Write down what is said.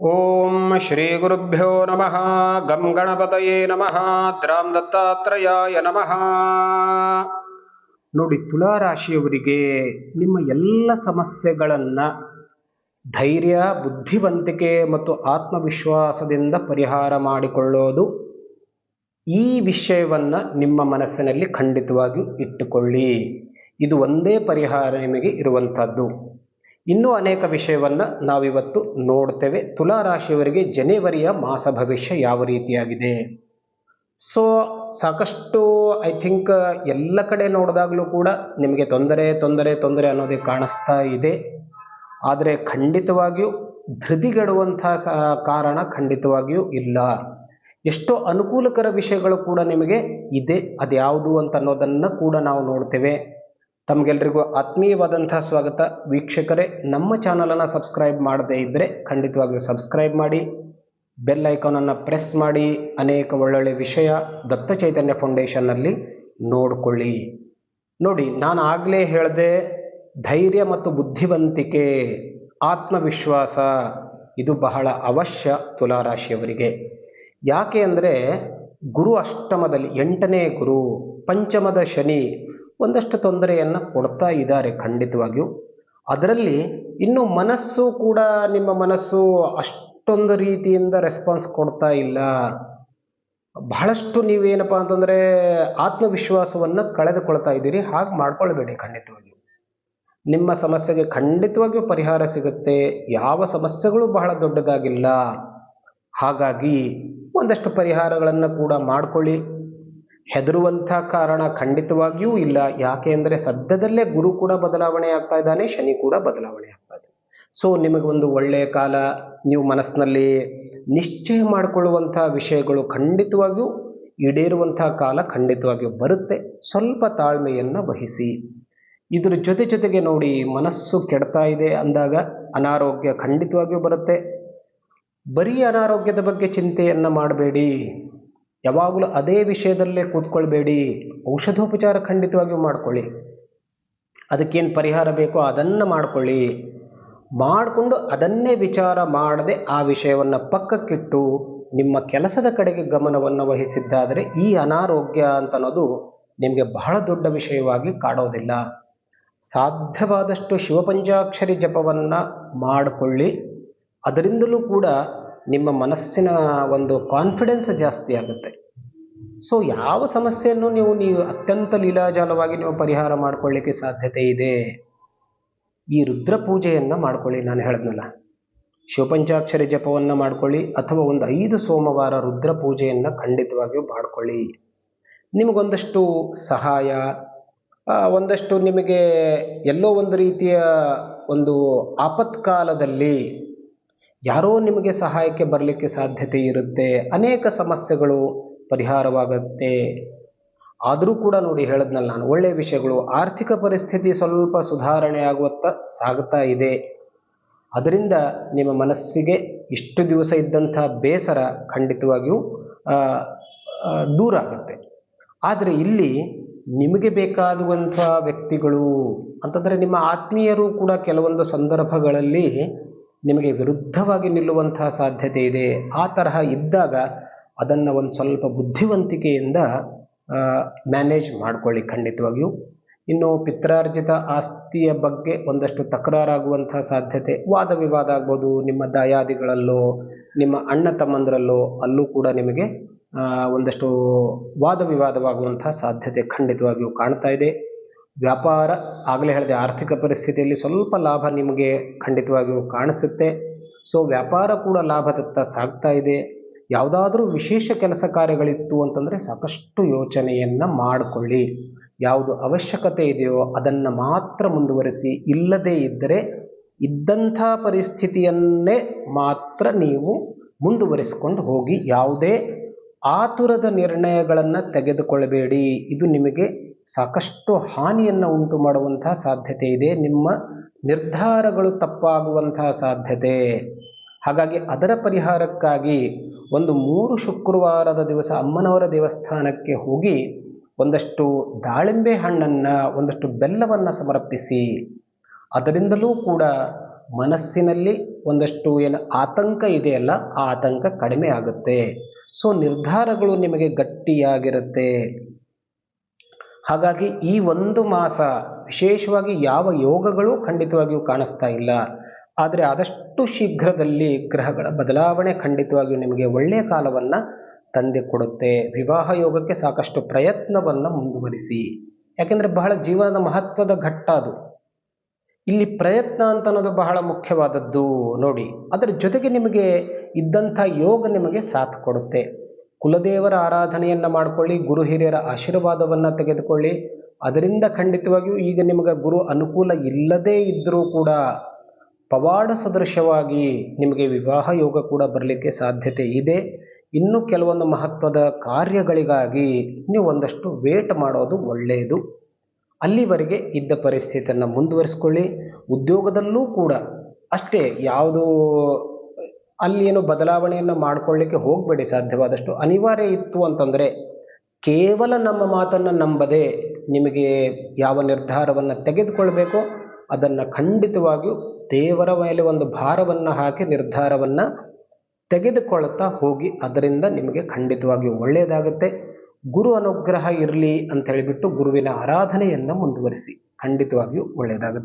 ಓಂ ಶ್ರೀ ಗುರುಭ್ಯೋ ನಮಃ ಗಂ ಗಣಪತಯೇ ನಮಃ ದ್ರಾಂ ದತ್ತಾತ್ರಯಾಯ ನಮಃ ನೋಡಿ ತುಲಾ ರಾಶಿಯವರಿಗೆ ನಿಮ್ಮ ಎಲ್ಲ ಸಮಸ್ಯೆಗಳನ್ನು ಧೈರ್ಯ, ಬುದ್ಧಿವಂತಿಕೆ ಮತ್ತು ಆತ್ಮವಿಶ್ವಾಸದಿಂದ ಪರಿಹಾರ ಮಾಡಿಕೊಳ್ಳೋದು ಈ ವಿಷಯವನ್ನು ನಿಮ್ಮ ಮನಸ್ಸಿನಲ್ಲಿ ಖಂಡಿತವಾಗಿಯೂ ಇಟ್ಟುಕೊಳ್ಳಿ. ಇದು ಒಂದೇ ಪರಿಹಾರ ನಿಮಗೆ ಇರುವಂಥದ್ದು. ಇನ್ನೂ ಅನೇಕ ವಿಷಯವನ್ನು ನಾವಿವತ್ತು ನೋಡ್ತೇವೆ. ತುಲಾ ರಾಶಿಯವರಿಗೆ ಜನವರಿಯ ಮಾಸ ಭವಿಷ್ಯ ಯಾವ ರೀತಿಯಾಗಿದೆ? ಸೊ ಸಾಕಷ್ಟು ಐ ಥಿಂಕ್ ಎಲ್ಲ ಕಡೆ ನೋಡಿದಾಗಲೂ ಕೂಡ ನಿಮಗೆ ತೊಂದರೆ ತೊಂದರೆ ತೊಂದರೆ ಅನ್ನೋದೇ ಕಾಣಿಸ್ತಾ ಇದೆ. ಆದರೆ ಖಂಡಿತವಾಗಿಯೂ ಧೃತಿಗೆಡುವಂಥ ಸ, ಕಾರಣ ಖಂಡಿತವಾಗಿಯೂ ಇಲ್ಲ. ಎಷ್ಟೋ ಅನುಕೂಲಕರ ವಿಷಯಗಳು ಕೂಡ ನಿಮಗೆ ಇದೆ. ಅದ್ಯಾವುದು ಅಂತ ಅನ್ನೋದನ್ನು ಕೂಡ ನಾವು ನೋಡ್ತೇವೆ. ತಮಗೆಲ್ಲರಿಗೂ ಆತ್ಮೀಯವಾದಂಥ ಸ್ವಾಗತ. ವೀಕ್ಷಕರೇ, ನಮ್ಮ ಚಾನಲನ್ನು ಸಬ್ಸ್ಕ್ರೈಬ್ ಮಾಡದೇ ಇದ್ದರೆ ಖಂಡಿತವಾಗಿಯೂ ಸಬ್ಸ್ಕ್ರೈಬ್ ಮಾಡಿ, ಬೆಲ್ ಐಕಾನನ್ನು ಪ್ರೆಸ್ ಮಾಡಿ, ಅನೇಕ ಒಳ್ಳೊಳ್ಳೆ ವಿಷಯ ದತ್ತ ಚೈತನ್ಯ ಫೌಂಡೇಶನ್ನಲ್ಲಿ ನೋಡಿಕೊಳ್ಳಿ. ನೋಡಿ, ನಾನು ಆಗಲೇ ಹೇಳಿದೆ, ಧೈರ್ಯ ಮತ್ತು ಬುದ್ಧಿವಂತಿಕೆ, ಆತ್ಮವಿಶ್ವಾಸ, ಇದು ಬಹಳ ಅವಶ್ಯ ತುಲಾರಾಶಿಯವರಿಗೆ. ಯಾಕೆ ಅಂದರೆ, ಗುರು ಅಷ್ಟಮದಲ್ಲಿ ಎಂಟನೇ ಗುರು, ಪಂಚಮದ ಶನಿ ಒಂದಷ್ಟು ತೊಂದರೆಯನ್ನು ಕೊಡ್ತಾ ಇದ್ದಾರೆ ಖಂಡಿತವಾಗಿಯೂ. ಅದರಲ್ಲಿ ಇನ್ನು ಮನಸ್ಸು ಕೂಡ ನಿಮ್ಮ ಮನಸ್ಸು ಅಷ್ಟೊಂದು ರೀತಿಯಿಂದ ರೆಸ್ಪಾನ್ಸ್ ಕೊಡ್ತಾ ಇಲ್ಲ. ಬಹಳಷ್ಟು ನೀವೇನಪ್ಪ ಅಂತಂದರೆ ಆತ್ಮವಿಶ್ವಾಸವನ್ನು ಕಳೆದುಕೊಳ್ತಾ ಇದ್ದೀರಿ. ಹಾಗೆ ಮಾಡ್ಕೊಳ್ಬೇಡಿ ಖಂಡಿತವಾಗಿಯೂ. ನಿಮ್ಮ ಸಮಸ್ಯೆಗೆ ಖಂಡಿತವಾಗಿಯೂ ಪರಿಹಾರ ಸಿಗುತ್ತೆ. ಯಾವ ಸಮಸ್ಯೆಗಳು ಬಹಳ ದೊಡ್ಡದಾಗಿಲ್ಲ. ಹಾಗಾಗಿ ಒಂದಷ್ಟು ಪರಿಹಾರಗಳನ್ನು ಕೂಡ ಮಾಡಿಕೊಳ್ಳಿ. ಹೆದರುವಂಥ ಕಾರಣ ಖಂಡಿತವಾಗಿಯೂ ಇಲ್ಲ. ಯಾಕೆ ಅಂದರೆ ಸದ್ಯದಲ್ಲೇ ಗುರು ಕೂಡ ಬದಲಾವಣೆ ಆಗ್ತಾ ಇದ್ದಾನೆ, ಶನಿ ಕೂಡ ಬದಲಾವಣೆ ಆಗ್ತಾ ಇದೆ ಸೊ ನಿಮಗೊಂದು ಒಳ್ಳೆಯ ಕಾಲ, ನೀವು ಮನಸ್ಸಿನಲ್ಲಿ ನಿಶ್ಚಯ ಮಾಡಿಕೊಳ್ಳುವಂಥ ವಿಷಯಗಳು ಖಂಡಿತವಾಗಿಯೂ ಈಡೇರುವಂಥ ಕಾಲ ಖಂಡಿತವಾಗಿಯೂ ಬರುತ್ತೆ. ಸ್ವಲ್ಪ ತಾಳ್ಮೆಯನ್ನು ವಹಿಸಿ. ಇದರ ಜೊತೆ ಜೊತೆಗೆ ನೋಡಿ, ಮನಸ್ಸು ಕೆಡ್ತಾ ಇದೆ ಅಂದಾಗ ಅನಾರೋಗ್ಯ ಖಂಡಿತವಾಗಿಯೂ ಬರುತ್ತೆ. ಬರೀ ಅನಾರೋಗ್ಯದ ಬಗ್ಗೆ ಚಿಂತೆಯನ್ನು ಮಾಡಬೇಡಿ. ಯಾವಾಗಲೂ ಅದೇ ವಿಷಯದಲ್ಲೇ ಕೂತ್ಕೊಳ್ಬೇಡಿ. ಔಷಧೋಪಚಾರ ಖಂಡಿತವಾಗಿಯೂ ಮಾಡ್ಕೊಳ್ಳಿ. ಅದಕ್ಕೇನು ಪರಿಹಾರ ಬೇಕೋ ಅದನ್ನು ಮಾಡ್ಕೊಳ್ಳಿ. ಮಾಡಿಕೊಂಡು ಅದನ್ನೇ ವಿಚಾರ ಮಾಡದೆ ಆ ವಿಷಯವನ್ನು ಪಕ್ಕಕ್ಕಿಟ್ಟು ನಿಮ್ಮ ಕೆಲಸದ ಕಡೆಗೆ ಗಮನವನ್ನು ವಹಿಸಿದ್ದಾದರೆ ಈ ಅನಾರೋಗ್ಯ ಅಂತ ಅನ್ನೋದು ನಿಮಗೆ ಬಹಳ ದೊಡ್ಡ ವಿಷಯವಾಗಿ ಕಾಡೋದಿಲ್ಲ. ಸಾಧ್ಯವಾದಷ್ಟು ಶಿವಪಂಚಾಕ್ಷರಿ ಜಪವನ್ನು ಮಾಡಿಕೊಳ್ಳಿ. ಅದರಿಂದಲೂ ಕೂಡ ನಿಮ್ಮ ಮನಸ್ಸಿನ ಒಂದು ಕಾನ್ಫಿಡೆನ್ಸ್ ಜಾಸ್ತಿ ಆಗುತ್ತೆ. ಸೊ ಯಾವ ಸಮಸ್ಯೆಯನ್ನು ನೀವು ನೀವು ಅತ್ಯಂತ ಲೀಲಾಜಾಲವಾಗಿ ನೀವು ಪರಿಹಾರ ಮಾಡ್ಕೊಳ್ಳಿಕ್ಕೆ ಸಾಧ್ಯತೆ ಇದೆ? ಈ ರುದ್ರ ಪೂಜೆಯನ್ನು ಮಾಡ್ಕೊಳ್ಳಿ, ನಾನು ಹೇಳಿದ್ನಲ್ಲ. ಶಿವಪಂಚಾಕ್ಷರಿ ಜಪವನ್ನು ಮಾಡ್ಕೊಳ್ಳಿ, ಅಥವಾ ಒಂದು ಐದು ಸೋಮವಾರ ರುದ್ರ ಪೂಜೆಯನ್ನು ಖಂಡಿತವಾಗಿಯೂ ಮಾಡ್ಕೊಳ್ಳಿ. ನಿಮಗೊಂದಷ್ಟು ಸಹಾಯ ಒಂದಷ್ಟು ನಿಮಗೆ ಎಲ್ಲೋ ಒಂದು ರೀತಿಯ ಒಂದು ಆಪತ್ಕಾಲದಲ್ಲಿ ಯಾರೋ ನಿಮಗೆ ಸಹಾಯಕ್ಕೆ ಬರಲಿಕ್ಕೆ ಸಾಧ್ಯತೆ ಇರುತ್ತೆ, ಅನೇಕ ಸಮಸ್ಯೆಗಳು ಪರಿಹಾರವಾಗುತ್ತೆ. ಆದರೂ ಕೂಡ ನೋಡಿ ಹೇಳದ್ನಲ್ಲ ನಾನು, ಒಳ್ಳೆಯ ವಿಷಯಗಳು, ಆರ್ಥಿಕ ಪರಿಸ್ಥಿತಿ ಸ್ವಲ್ಪ ಸುಧಾರಣೆ ಆಗುವತ್ತ ಸಾಗ್ತಾ ಇದೆ. ಅದರಿಂದ ನಿಮ್ಮ ಮನಸ್ಸಿಗೆ ಇಷ್ಟು ದಿವಸ ಇದ್ದಂಥ ಬೇಸರ ಖಂಡಿತವಾಗಿಯೂ ದೂರ ಆಗುತ್ತೆ. ಆದರೆ ಇಲ್ಲಿ ನಿಮಗೆ ಬೇಕಾಗುವಂಥ ವ್ಯಕ್ತಿಗಳು, ಅಂತಂದರೆ ನಿಮ್ಮ ಆತ್ಮೀಯರು ಕೂಡ ಕೆಲವೊಂದು ಸಂದರ್ಭಗಳಲ್ಲಿ ನಿಮಗೆ ವಿರುದ್ಧವಾಗಿ ನಿಲ್ಲುವಂತಹ ಸಾಧ್ಯತೆ ಇದೆ. ಆ ತರಹ ಇದ್ದಾಗ ಅದನ್ನು ಒಂದು ಸ್ವಲ್ಪ ಬುದ್ಧಿವಂತಿಕೆಯಿಂದ ಮ್ಯಾನೇಜ್ ಮಾಡ್ಕೊಳ್ಳಿ ಖಂಡಿತವಾಗಿಯೂ. ಇನ್ನು ಪಿತ್ರಾರ್ಜಿತ ಆಸ್ತಿಯ ಬಗ್ಗೆ ಒಂದಷ್ಟು ತಕರಾರಾಗುವಂತಹ ಸಾಧ್ಯತೆ, ವಾದ ವಿವಾದ ಆಗ್ಬೋದು. ನಿಮ್ಮ ದಾಯಾದಿಗಳಲ್ಲೋ, ನಿಮ್ಮ ಅಣ್ಣ ತಮ್ಮಂದರಲ್ಲೋ, ಅಲ್ಲೂ ಕೂಡ ನಿಮಗೆ ಒಂದಷ್ಟು ವಾದ ವಿವಾದವಾಗುವಂತಹ ಸಾಧ್ಯತೆ ಖಂಡಿತವಾಗಿಯೂ ಕಾಣ್ತಾ ಇದೆ. ವ್ಯಾಪಾರ ಆಗಲೇ ಹೇಳಿದೆ, ಆರ್ಥಿಕ ಪರಿಸ್ಥಿತಿಯಲ್ಲಿ ಸ್ವಲ್ಪ ಲಾಭ ನಿಮಗೆ ಖಂಡಿತವಾಗಿಯೂ ಕಾಣಿಸುತ್ತೆ. ಸೊ ವ್ಯಾಪಾರ ಕೂಡ ಲಾಭದತ್ತ ಸಾಗ್ತಾ ಇದೆ. ಯಾವುದಾದ್ರೂ ವಿಶೇಷ ಕೆಲಸ ಕಾರ್ಯಗಳಿತ್ತು ಅಂತಂದರೆ ಸಾಕಷ್ಟು ಯೋಚನೆಯನ್ನು ಮಾಡಿಕೊಳ್ಳಿ. ಯಾವುದು ಅವಶ್ಯಕತೆ ಇದೆಯೋ ಅದನ್ನು ಮಾತ್ರ ಮುಂದುವರಿಸಿ. ಇಲ್ಲದೇ ಇದ್ದರೆ ಇದ್ದಂಥ ಪರಿಸ್ಥಿತಿಯನ್ನೇ ಮಾತ್ರ ನೀವು ಮುಂದುವರಿಸಿಕೊಂಡು ಹೋಗಿ ಯಾವುದೇ ಆತುರದ ನಿರ್ಣಯಗಳನ್ನು ತೆಗೆದುಕೊಳ್ಳಬೇಡಿ. ಇದು ನಿಮಗೆ ಸಾಕಷ್ಟು ಹಾನಿಯನ್ನು ಉಂಟು ಮಾಡುವಂತಹ ಸಾಧ್ಯತೆ ಇದೆ. ನಿಮ್ಮ ನಿರ್ಧಾರಗಳು ತಪ್ಪಾಗುವಂತಹ ಸಾಧ್ಯತೆ. ಹಾಗಾಗಿ ಅದರ ಪರಿಹಾರಕ್ಕಾಗಿ ಒಂದು ಮೂರು ಶುಕ್ರವಾರದ ದಿವಸ ಅಮ್ಮನವರ ದೇವಸ್ಥಾನಕ್ಕೆ ಹೋಗಿ ಒಂದಷ್ಟು ದಾಳಿಂಬೆ ಹಣ್ಣನ್ನು, ಒಂದಷ್ಟು ಬೆಲ್ಲವನ್ನು ಸಮರ್ಪಿಸಿ. ಅದರಿಂದಲೂ ಕೂಡ ಮನಸ್ಸಿನಲ್ಲಿ ಒಂದಷ್ಟು ಏನು ಆತಂಕ ಇದೆಯಲ್ಲ ಆ ಆತಂಕ ಕಡಿಮೆ ಆಗುತ್ತೆ. ಸೊ ನಿರ್ಧಾರಗಳು ನಿಮಗೆ ಗಟ್ಟಿಯಾಗಿರುತ್ತೆ. ಹಾಗಾಗಿ ಈ ಒಂದು ಮಾಸ ವಿಶೇಷವಾಗಿ ಯಾವ ಯೋಗಗಳು ಖಂಡಿತವಾಗಿಯೂ ಕಾಣಿಸ್ತಾ ಇಲ್ಲ. ಆದರೆ ಆದಷ್ಟು ಶೀಘ್ರದಲ್ಲಿ ಗ್ರಹಗಳ ಬದಲಾವಣೆ ಖಂಡಿತವಾಗಿಯೂ ನಿಮಗೆ ಒಳ್ಳೆಯ ಕಾಲವನ್ನು ತಂದೆ ಕೊಡುತ್ತೆ. ವಿವಾಹ ಯೋಗಕ್ಕೆ ಸಾಕಷ್ಟು ಪ್ರಯತ್ನವನ್ನು ಮುಂದುವರಿಸಿ. ಯಾಕೆಂದರೆ ಬಹಳ ಜೀವನದ ಮಹತ್ವದ ಘಟ್ಟ ಅದು. ಇಲ್ಲಿ ಪ್ರಯತ್ನ ಅಂತ ಅನ್ನೋದು ಬಹಳ ಮುಖ್ಯವಾದದ್ದು ನೋಡಿ. ಅದರ ಜೊತೆಗೆ ನಿಮಗೆ ಇದ್ದಂಥ ಯೋಗ ನಿಮಗೆ ಸಾಥ್ ಕೊಡುತ್ತೆ. ಕುಲದೇವರ ಆರಾಧನೆಯನ್ನು ಮಾಡಿಕೊಳ್ಳಿ, ಗುರು ಹಿರಿಯರ ಆಶೀರ್ವಾದವನ್ನು ತೆಗೆದುಕೊಳ್ಳಿ. ಅದರಿಂದ ಖಂಡಿತವಾಗಿಯೂ ಈಗ ನಿಮಗೆ ಗುರು ಅನುಕೂಲ ಇಲ್ಲದೇ ಇದ್ದರೂ ಕೂಡ ಪವಾಡ ಸದೃಶವಾಗಿ ನಿಮಗೆ ವಿವಾಹ ಯೋಗ ಕೂಡ ಬರಲಿಕ್ಕೆ ಸಾಧ್ಯತೆ ಇದೆ. ಇನ್ನು ಕೆಲವೊಂದು ಮಹತ್ವದ ಕಾರ್ಯಗಳಿಗಾಗಿ ನೀವು ಒಂದಷ್ಟು ವೇಟ್ ಮಾಡೋದು ಒಳ್ಳೆಯದು ಅಲ್ಲಿವರೆಗೆ ಇದ್ದ ಪರಿಸ್ಥಿತಿಯನ್ನು ಮುಂದುವರಿಸ್ಕೊಳ್ಳಿ. ಉದ್ಯೋಗದಲ್ಲೂ ಕೂಡ ಅಷ್ಟೇ, ಯಾವುದು ಅಲ್ಲಿ ಏನು ಬದಲಾವಣೆಯನ್ನು ಮಾಡ್ಕೊಳ್ಳಿಕ್ಕೆ ಹೋಗಬೇಡಿ ಸಾಧ್ಯವಾದಷ್ಟು. ಅನಿವಾರ್ಯ ಇತ್ತು ಅಂತಂದರೆ ಕೇವಲ ನಮ್ಮ ಮಾತನ್ನು ನಂಬದೆ ನಿಮಗೆ ಯಾವ ನಿರ್ಧಾರವನ್ನು ತೆಗೆದುಕೊಳ್ಬೇಕೋ ಅದನ್ನು ಖಂಡಿತವಾಗಿಯೂ ದೇವರ ಮೇಲೆ ಒಂದು ಭಾರವನ್ನು ಹಾಕಿ ನಿರ್ಧಾರವನ್ನು ತೆಗೆದುಕೊಳ್ತಾ ಹೋಗಿ ಅದರಿಂದ ನಿಮಗೆ ಖಂಡಿತವಾಗಿಯೂ ಒಳ್ಳೆಯದಾಗುತ್ತೆ. ಗುರು ಅನುಗ್ರಹ ಇರಲಿ ಅಂತ ಹೇಳಿಬಿಟ್ಟು ಗುರುವಿನ ಆರಾಧನೆಯನ್ನು ಮುಂದುವರಿಸಿ. ಖಂಡಿತವಾಗಿಯೂ ಒಳ್ಳೆಯದಾಗುತ್ತೆ.